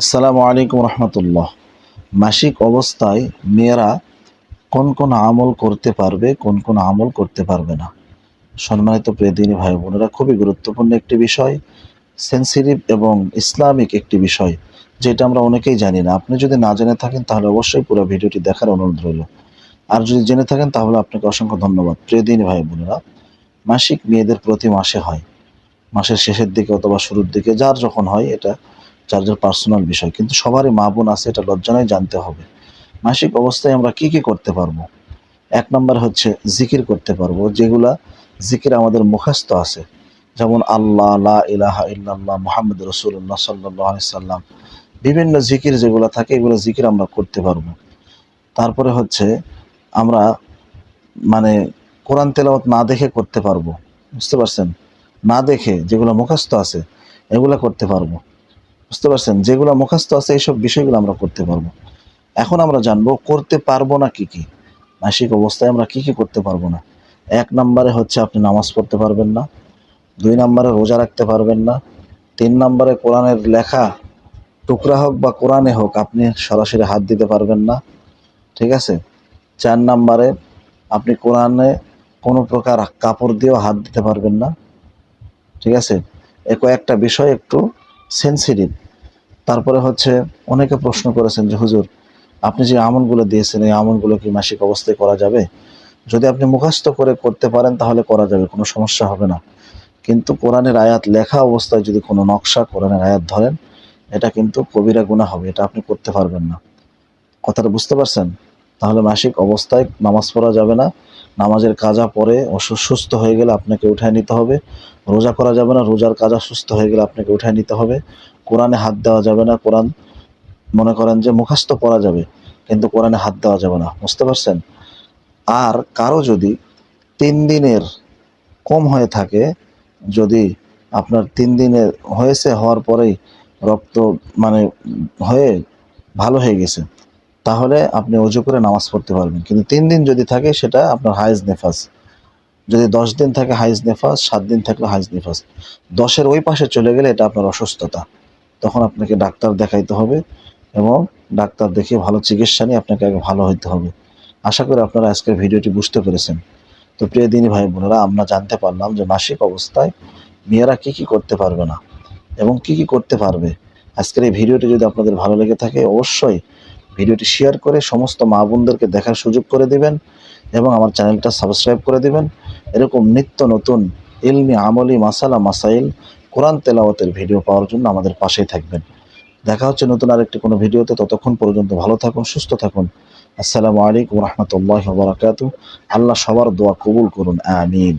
আসসালামু আলাইকুম রহমতুল্লাহ। মাসিক অবস্থায় মেয়েরা কোন কোন আমল করতে পারবে, কোন কোন আমল করতে পারবে না। সম্মানিত প্রিয়দিনী ভাই বোনেরা, খুবই গুরুত্বপূর্ণ একটি বিষয় সেন্সিটিভ এবং ইসলামিক একটি বিষয়, যেটা আমরা অনেকেই জানি না। আপনি যদি না জেনে থাকেন, তাহলে অবশ্যই পুরো ভিডিওটি দেখার অনুরোধ রইল। আর যদি জেনে থাকেন, তাহলে আপনাকে অসংখ্য ধন্যবাদ। প্রিয়দিনী ভাই বোনেরা, মাসিক মেয়েদের প্রতি মাসে হয়। মাসের শেষের দিকে অথবা শুরুর দিকে, যার যখন হয়, এটা যার পার্সোনাল বিষয়। কিন্তু সবারই মা বোন আছে, এটা লজ্জানায় জানতে হবে। মাসিক অবস্থায় আমরা কি কি করতে পারব? এক নম্বর হচ্ছে জিকির করতে পারব, যেগুলা জিকির আমাদের মুখস্থ আছে। যেমন আল্লাহ, লা ইলাহা ইল্লাল্লাহ, মোহাম্মদ রসুল্লাহ সাল্লাহ সাল্লাম। বিভিন্ন জিকির যেগুলো থাকে, এগুলো জিকির আমরা করতে পারব। তারপরে হচ্ছে আমরা মানে কোরআন তেলাওয়াত না দেখে করতে পারব। বুঝতে পারছেন? না দেখে যেগুলো মুখস্থ আছে, এগুলো করতে পারব। বুঝতে পারছেন? যেগুলো মুখস্থ আছে, এইসব বিষয়গুলো আমরা করতে পারব। এখন আমরা জানব, করতে পারব না কি কি? মাসিক অবস্থায় আমরা কি কি করতে পারব না? এক নম্বরে হচ্ছে আপনি নামাজ পড়তে পারবেন না। দুই নম্বরে রোজা রাখতে পারবেন না। তিন নম্বরে কোরআনের লেখা, টুকরা হোক বা কোরআনে হোক, আপনি সরাসরি হাত দিতে পারবেন না। ঠিক আছে? চার নম্বরে আপনি কোরআনে কোনো প্রকার কাপড় দিয়েও হাত দিতে পারবেন না। ঠিক আছে? এ কয়েকটা বিষয় একটু সেন্সিটিভ তারপরে হচ্ছে অনেকে প্রশ্ন করেছেন যে, হুজুর, আপনি যে আমলগুলো দিয়েছেন, এই আমলগুলো কি মাসিক অবস্থায় করা যাবে? যদি আপনি মুখস্থ করে করতে পারেন, তাহলে করা যাবে, কোনো সমস্যা হবে না। কিন্তু কোরআনের আয়াত লেখা অবস্থায় যদি কোনো নকশা কোরআনের আয়াত ধরেন, এটা কিন্তু কবিরা গুণা হবে, এটা আপনি করতে পারবেন না। কথাটা বুঝতে পারছেন? তাহলে মাসিক অবস্থায় নামাজ পড়া যাবে না। নামাজের কাজা পরে অসুস্থ হয়ে গেলে আপনাকে উঠায় নিতে হবে। রোজা করা যাবে না, রোজার কাজা সুস্থ হয়ে গেলে আপনাকে উঠায় নিতে হবে। কোরআনে হাত দেওয়া যাবে না, কোরআন মনে করেন যে মুখস্থ পড়া যাবে, কিন্তু কোরআনে হাত দেওয়া যাবে না। বুঝতে পারছেন? আর কারও যদি তিন দিনের কম হয়ে থাকে, যদি আপনার তিন দিনের হয়েছে, হওয়ার পরেই রক্ত মানে হয়ে ভালো হয়ে গেছে তাহলে আপনি অজু করে নামাজ পড়তে পারবেন। কিন্তু তিন দিন যদি থাকে, সেটা আপনার হাইজ নেফাস। যদি দশ দিন থাকে, হাইজ নেফাস, সাত দিন থাকলে হাইজ নেফাস। দশের ওই পাশে চলে গেলে এটা আপনার অসুস্থতা। তখন আপনাকে ডাক্তার দেখাইতে হবে এবং ডাক্তার দেখিয়ে ভালো চিকিৎসা নিয়ে আপনাকে আগে ভালো হইতে হবে। আশা করি আপনারা আজকের ভিডিওটি বুঝতে পেরেছেন। তো প্রিয় দিনী ভাই বোনেরা, আমরা জানতে পারলাম যে মাসিক অবস্থায় মেয়েরা কি কি করতে পারবে না এবং কি কি করতে পারবে। আজকের এই ভিডিওটি যদি আপনাদের ভালো লেগে থাকে, অবশ্যই ভিডিওটি শেয়ার করে সমস্ত মা বোনদেরকে দেখার সুযোগ করে দিবেন এবং আমার চ্যানেলটা সাবস্ক্রাইব করে দিবেন। এরকম নিত্য নতুন ইলমি, আমলি, মাসালা, মাসাইল, কোরআন তেলাওয়াতের ভিডিও পাওয়ার জন্য আমাদের পাশেই থাকবেন। দেখা হচ্ছে নতুন আরেকটি কোনো ভিডিওতে। ততক্ষণ পর্যন্ত ভালো থাকুন, সুস্থ থাকুন। আসসালামু আলাইকুম রহমতুল্লাহ বারাকাতু আল্লাহ সবার দোয়া কবুল করুন, আমিন।